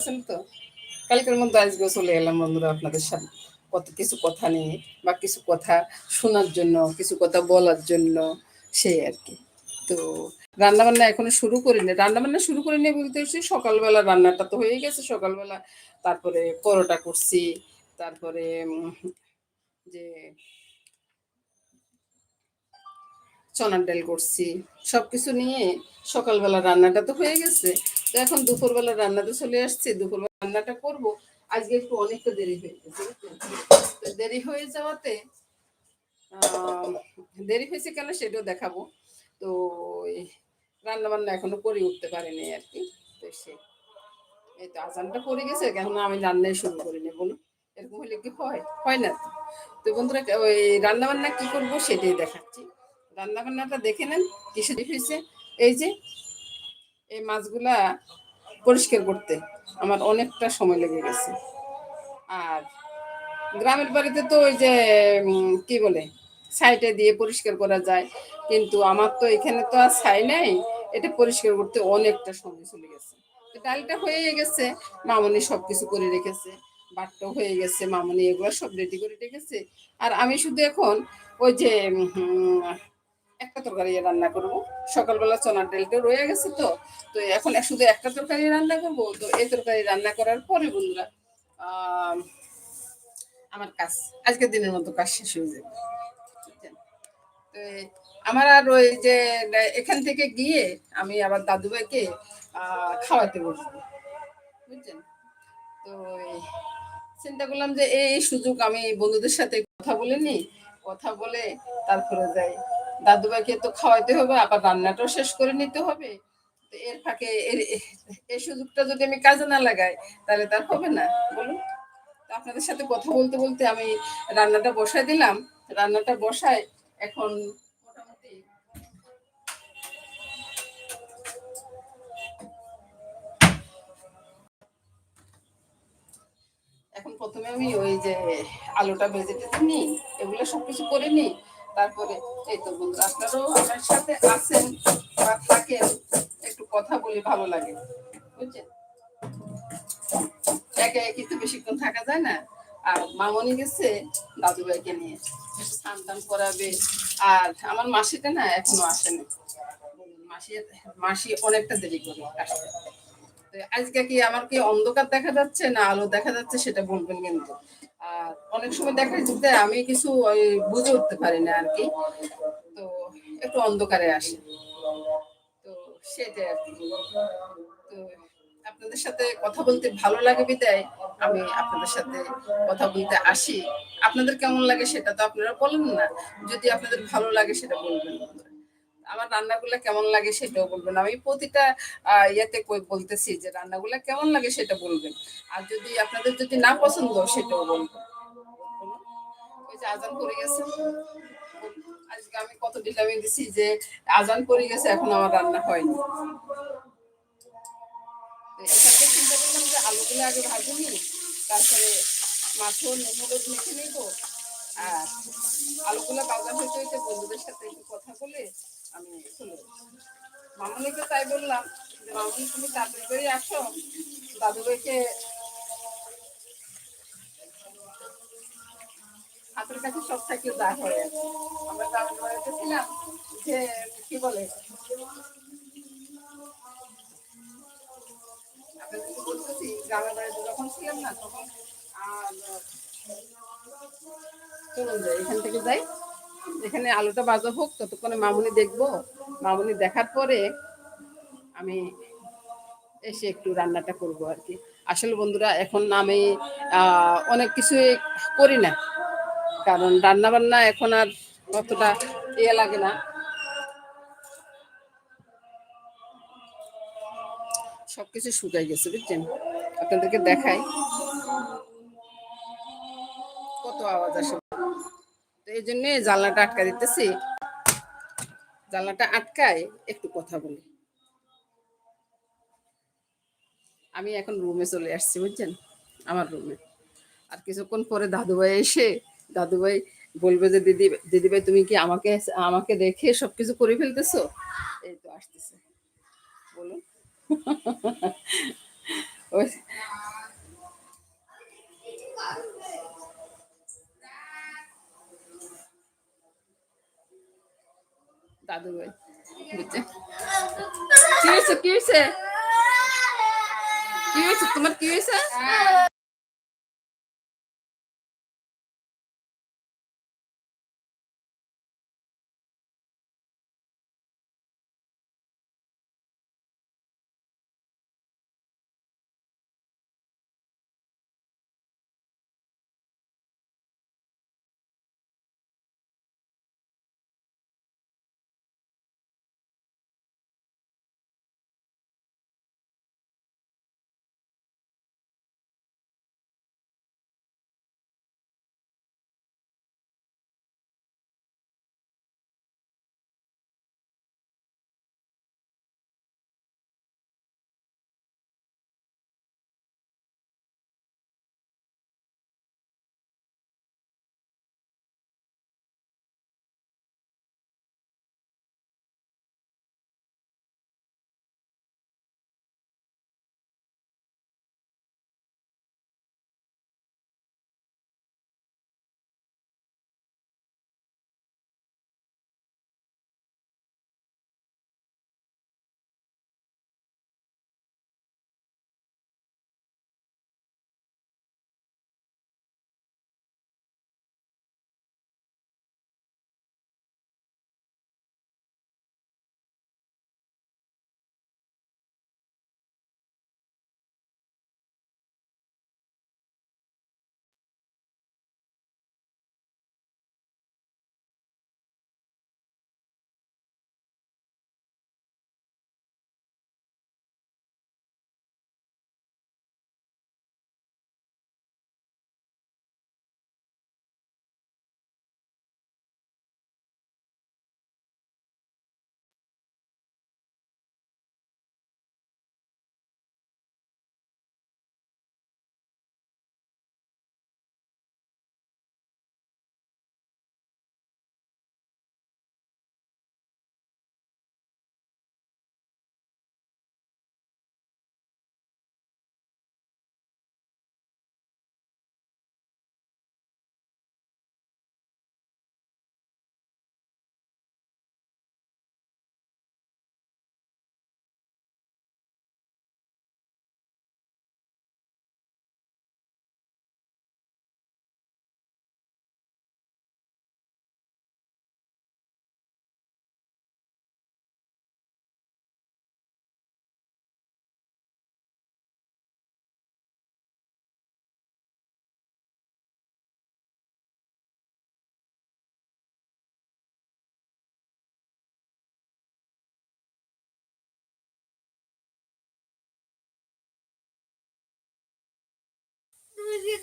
আছেন তো? কালকের মধ্যে আজকে চলে এলাম বন্ধুরা আপনাদের কত কিছু কথা নিয়ে বা কিছু কথা শোনার জন্য, কিছু কথা বলার জন্য, সেই আর কি। তো রান্না বান্না এখনও শুরু করিনি। রান্নাবান্না শুরু করিনি বলতে হচ্ছে সকালবেলা রান্নাটা তো হয়ে গেছে সকালবেলা। তারপরে পরোটা করছি, তারপরে যে চনার ডাল করছি। সবকিছু নিয়ে সকালবেলা রান্নাটা তো হয়ে গেছে। তো এখন দুপুরবেলা রান্নাতে চলে আসছে, দুপুরবেলা রান্নাটা করব। আজকে একটু অনেকটা দেরি হয়ে গেছে তো দেরি হয়ে যাওয়াতে দেরি হয়েছে কেন সেটাও দেখাবো। তো রান্না বান্না এখনও করে উঠতে পারিনি আর কি, তো সে এই তো আজানটা পড়ে গেছে কেন আমি রান্নাই শুরু করিনি, বলুন। এরকম হলে কি হয়? হয় না তো? বন্ধুরা ওই রান্না বান্না কি করব সেটাই দেখাচ্ছি। রান্না বান্নাটা দেখে নেন কিসে হয়েছে? এই যে এই মাছগুলা পরিষ্কার করতে আমার অনেকটা সময় লেগে গেছে। আর গ্রামের বাড়িতে তো ওই যে কি বলে সাইটে দিয়ে পরিষ্কার করা যায়, কিন্তু আমার তো এখানে তো আর ছাই নাই, এটা পরিষ্কার করতে অনেকটা সময় চলে গেছে। ডালটা হয়ে গেছে, মামনি সব কিছু করে রেখেছে বাটটাও হয়ে গেছে, মামনি এগুলো সব রেডি করে রেখেছে। আর আমি শুধু এখন ওই যে একটা তরকারি রান্না করব। সকালবেলা চনার ডালটা রয়ে গেছে তো তো এখন শুধু একটা তরকারি রান্না করব, তো এই তরকারি রান্না করার পরে বন্ধুরা আমার কাজ, আজকের দিনের মতো কাজ শেষ হয়ে যাবে? তো আমার আর ওই যে এখান থেকে গিয়ে আমি আবার দাদুভাইকে খাওয়াতে বসবো, বুঝছেন তো চিন্তা করলাম যে এই সুযোগ আমি বন্ধুদের সাথে কথা বলে নি কথা বলে তারপরে যাই দাদুভাইকে তো খাওয়াইতে হবে, আবার রান্নাটাও শেষ করে নিতে হবে। এর ফাঁকে এই সুযোগটা যদি আমি কাজে না লাগাই, তাহলে তার হবে না। বলুন। আপনাদের সাথে কথা বলতে বলতে আমি রান্নাটা বসাই দিলাম। রান্নাটা বসায় এখন মোটামুটি এখন প্রথমে আমি ওই যে আলুটা ভেজে টেজে নিই, এগুলো সবকিছু করে নিই। তারপরে, এই তো বন্ধু, আপনারাও আমার সাথে আছেন বা থাকেন, একটু কথা বলি ভালো লাগে, বুঝছেন? একা একই তো বেশিক্ষণ থাকা যায় না। আর মামনি গেছে দাদু ভাইকে নিয়ে স্নান টান করাবে। আর আমার মাসিটা না এখনও আসেনি। মাসি মাসি অনেকটা দেরি করে আসতে আজকে কি আমার কি অন্ধকার দেখা যাচ্ছে না আলো দেখা যাচ্ছে সেটা বলবেন কিন্তু। অনেক সময় দেখা যাচ্ছে আমি কিছু বুঝে উঠতে পারি না আর কি। তো একটু অন্ধকারে আসে। তো সেটাই আর কি। তো আপনাদের সাথে কথা বলতে ভালো লাগে বিদায়। আমি আপনাদের সাথে কথা বলতে আসি। আপনাদের কেমন লাগে সেটা তো আপনারা বলেন না। যদি আপনাদের ভালো লাগে সেটা বলবেন। আমার রান্নাগুলো কেমন লাগে সেটাও বলবেন। আমি প্রতিটা ইয়েতে কই- বলতেছি যে রান্নাগুলো কেমন লাগে সেটা বলবেন। আর যদি আপনাদের যদি না পছন্দ সেটাও বলবেন। ওই যে আজান করে গেছে। আজকে আমি কত ডিটামিন দিছি যে আজান করে গেছে, এখন আমার রান্না হয়নি। এটাকে চিন্তা করলাম যে আলুগুলো আগে ভাজি নিই, তারপরে মাছও হলুদ মেখে নিব। আর আলুগুলো বাজার হইতে হইতে বন্ধুদের সাথে একটু কথা বলে আমি মামনিকে তাই বললাম যে, মামনি, তুমি তাড়াতাড়ি করে আসো। দাদু ভাইকে হাতের কাছে সব থাকলে যা হয় আমরা বাড়িতে ছিলাম যে, কি বলে? আপনাদেরকে বলতেছি। গ্রামের বাড়িতে যখন ছিলাম না, তখন আর, চলুন যাই, এখান থেকে যাই। এখানে আলুটা বাজা হোক, ততক্ষণে মামুনি দেখব। মামুনি দেখার পরে আমি এসে একটু রান্নাটা করব আর কি। আসলে বন্ধুরা, এখন আমি অনেক কিছুই করি না। কারণ রান্না বান্না এখন আর অতটা ইয়ে লাগে না। সবকিছু শুকাই গেছে, বুঝছেন? আপনাদেরকে দেখাই। কত আওয়াজ আসে এই জন্য জানলাটা আটকা দিতেছি। জানলাটা আটকায় একটু কথা বলি। আমি এখন রুমে চলে আসছি, বুঝছেন? আমার রুমে। আর কিছুক্ষণ পরে দাদুভাই এসে, দাদুভাই বলবে যে, দিদি, দিদিভাই, তুমি কি আমাকে আমাকে দেখে সবকিছু করে ফেলতেছো? এই তো আসতেছে। বলুন। ওই দাদু ভাই বুঝছে কি হয়েছে কি হয়েছে কি হয়েছে তোমার কি হয়েছে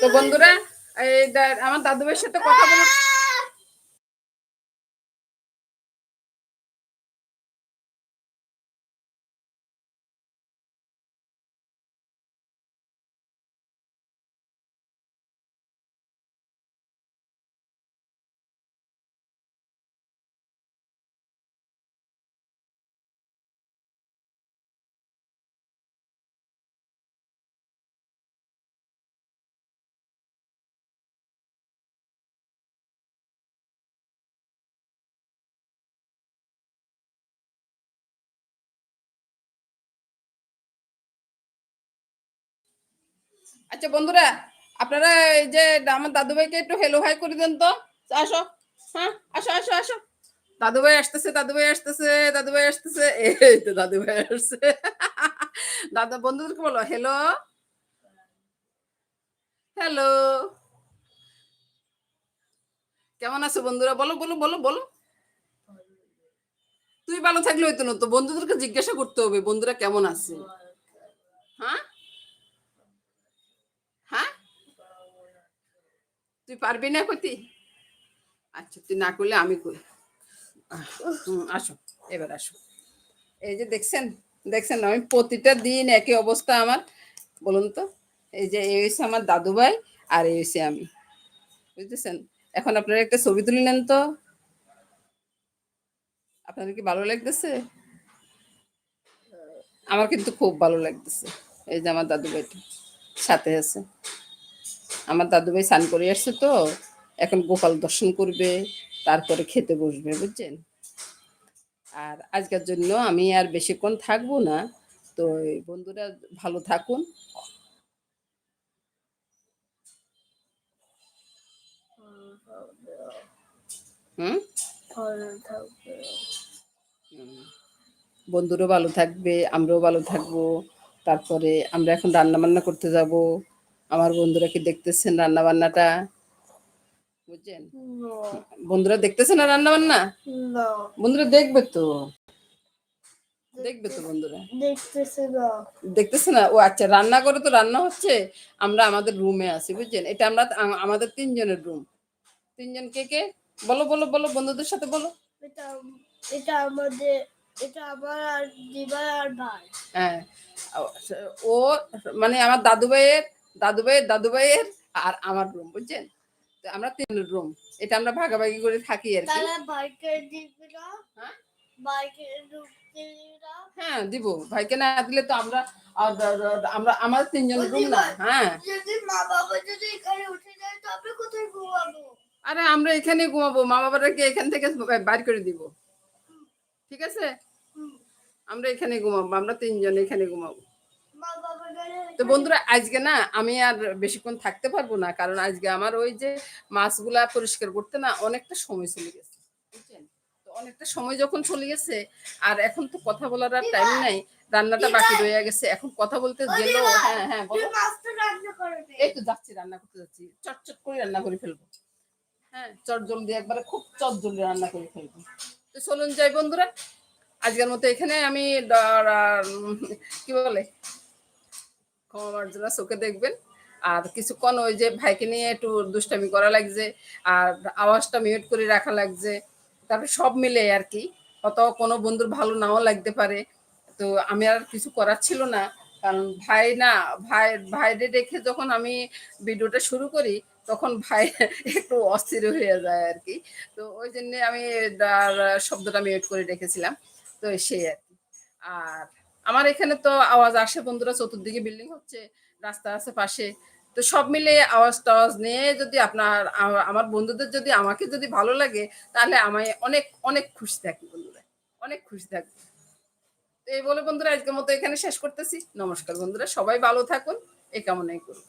তো বন্ধুরা আমার দাদু ভাইয়ের সাথে কথা বলে আচ্ছা বন্ধুরা, আপনারা এই যে আমার দাদু ভাইকে একটু হেলো হাই করে দেন তো। আসো হ্যাঁ আসো আসো আসো। দাদু ভাই আসতেছে দাদু ভাই আসতেছে দাদু ভাই আসতেছে। এই তো দাদু ভাই আসছে। দাদা, বন্ধুদেরকে বলো হ্যালো হ্যালো কেমন আছো বন্ধুরা? বলো বলো বলো বলো। তুই ভালো থাকলে হইতো না তো, বন্ধুদেরকে জিজ্ঞাসা করতে হবে, বন্ধুরা কেমন আছে হ্যাঁ হ্যাঁ তুই পারবি না কতি আচ্ছা তুই না করলে আমি করি। আসো, এবার আসো। এই যে দেখছেন দেখছেন আমি প্রতিটা দিন একই অবস্থা আমার, বলুন তো? এই যে এই হচ্ছে আমার দাদু ভাই আর এই হচ্ছে আমি। বুঝতেছেন? এখন আপনারা একটা ছবি তুলে নেন তো। আপনাদের কি ভালো লাগতেছে? আমার কিন্তু খুব ভালো লাগতেছে, এই যে আমার দাদু ভাইটা সাথে আছে। আমার দাদু ভাই স্নান করে আসছে তো, এখন গোপাল দর্শন করবে, তারপরে খেতে বসবে, বুঝছেন? আর আজকের জন্য আমি আর বেশিক্ষণ থাকব না, তো বন্ধুরা ভালো থাকুন। হুম। বন্ধুরও ভালো থাকবে, আমরাও ভালো থাকব, তারপরে আমরা এখন রান্না বান্না করতে যাব। আমার বন্ধুরা কি দেখতেছেন রান্না বান্নাটা বুঝছেন বন্ধুরা দেখতেছে না রান্না বান্না বন্ধুরা দেখবে তো। দেখবে তো বন্ধুরা। দেখতেছে না। ও আচ্ছা রান্না করে তো রান্না হচ্ছে? আমরা আমাদের রুমে আছি বুঝছেন? এটা আমরা আমাদের তিনজনের রুম তিনজন কে কে? বলো বলো বলো বন্ধুদের সাথে বলো। এটা এটা আমাদের এটা আমার আর দিবার আর ভাই। হ্যাঁ। ও মানে আমার দাদু ভাইয়ের দাদু ভাইয়ের দাদু ভাইয়ের আর আমার রুম বুঝছেন? তো আমরা তিন রুম এটা আমরা ভাগাভাগি করে থাকি আর কি। হ্যাঁ? দিবি হ্যাঁ দিব। ভাইকে না দিলে তো আমরা আমরা আমার তিনজন রুম না হ্যাঁ। আরে আমরা এখানে ঘুমাবো মা বাবাটাকে এখান থেকে বাইর করে দিব? ঠিক আছে? আমরা এখানে ঘুমাবো আমরা তিনজন এখানে ঘুমাবো। তো বন্ধুরা আজকে না আমি আর বেশিক্ষণ থাকতে পারব না কারণ আজকে আমার ওই যে মাছগুলা পরিষ্কার করতে না অনেকটা সময় চলে গেছে বুঝছেন? তো অনেকটা সময় যখন চলে গেছে আর এখন তো কথা বলার আর টাইম নাই রান্নাটা বাকি রয়ে গেছে এখন কথা বলতে গেলেও হ্যাঁ হ্যাঁ বলো। এই তো যাচ্ছি রান্না করতে যাচ্ছি চটচট করে রান্না করে ফেলব। হ্যাঁ চট জলদি একবারে খুব চট জলদি রান্না করে ফেলব। তো চলুন যাই বন্ধুরা আজকের মতো এখানে আমি কি বলে? চোখে দেখবেন, আর কিছুক্ষণ ওই যে ভাইকে নিয়ে একটু দুষ্টামি করা লাগছে, আর আওয়াজটা মিউট করে রাখা লাগছে, তারপরে সব মিলে আর কি। হয়তো কোনো বন্ধুর ভালো নাও লাগতে পারে। তো আমি আর কিছু করার ছিল না, কারণ ভাই না, ভাই, ভাইরে দেখে যখন আমি ভিডিওটা শুরু করি, তখন ভাই একটু অস্থির হয়ে যায় আর কি। তো ওই জন্য আমি শব্দটা মিউট করে রেখেছিলাম। তো সেই আর কি। আর আমার এখানে তো আওয়াজ আসে, বন্ধুরা, চতুর্দিকে বিল্ডিং হচ্ছে, রাস্তা আছে পাশে। তো সব মিলে আওয়াজ টাওয়াজ নিয়ে যদি আপনার আমার বন্ধুদের যদি আমাকে যদি ভালো লাগে, তাহলে আমায় অনেক অনেক খুশি থাকি বন্ধুরা। অনেক খুশি থাকি তো এই বলে বন্ধুরা, আজকের মতো এখানে শেষ করতেছি। নমস্কার, বন্ধুরা। সবাই ভালো থাকুন। এই কামনাই করুন